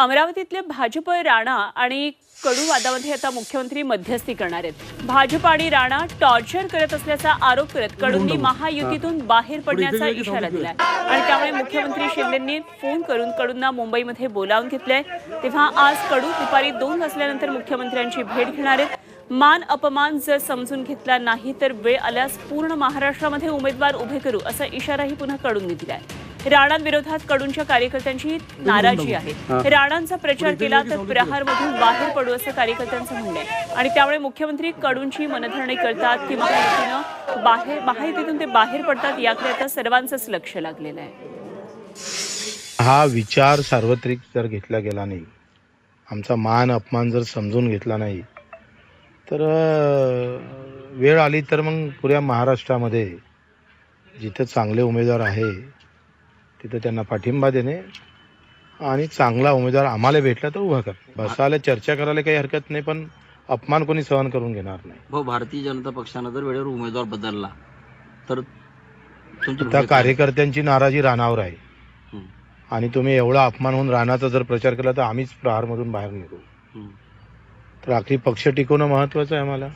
अमरावतीतले भाजप राणा आणि कडू वादामध्ये आता मुख्यमंत्री मध्यस्थी करणार आहेत. भाजप आणि राणा टॉर्चर करत असल्याचा आरोप करत कडूंनी महायुतीतून बाहेर पडण्याचा इशारा दिलाय. आणि त्यामुळे मुख्यमंत्री शिंदेंनी फोन करून कडूंना मुंबईमध्ये बोलावून घेतलंय. तेव्हा आज कडू दुपारी दोन वाजल्यानंतर मुख्यमंत्र्यांची भेट घेणार आहेत. मान अपमान जर समजून घेतला नाही तर वेळ आल्यास पूर्ण महाराष्ट्रामध्ये उमेदवार उभे करू असा इशाराही पुन्हा कडूंनी दिलाय. राणांविरोधात कडूंच्या कार्यकर्त्यांची नाराजी आहे. राणांचा प्रचार केला तर प्रहारमधून बाहेर पडू असं कार्यकर्त्यांचं म्हणणं आहे. आणि त्यामुळे मुख्यमंत्री कडूंची मनधरणी करतात की महायुतीनं बाहेर महायुतीतून ते बाहेर पडतात याकडे आता सर्वांचंच लक्ष लागलेलं आहे. हा विचार सार्वत्रिक जर घेतला गेला नाही आमचा मान अपमान जर समजून घेतला नाही तर वेळ आली तर मग पुऱ्या महाराष्ट्रामध्ये जिथं चांगले उमेदवार आहे तिथं त्यांना पाठिंबा देणे आणि चांगला उमेदवार आम्हाला भेटला तर उभा करणे बसायला चर्चा करायला काही हरकत नाही पण अपमान कोणी सहन करून घेणार नाही. भाऊ भारतीय जनता पक्षानं जर वेळेवर उमेदवार बदलला तर त्या? कार्यकर्त्यांची नाराजी रानावर आहे. आणि तुम्ही एवढा अपमान होऊन रानाचा जर प्रचार केला तर आम्हीच प्रहारमधून बाहेर निघू. तर आखरी पक्ष टिकवणं महत्वाचं आहे आम्हाला.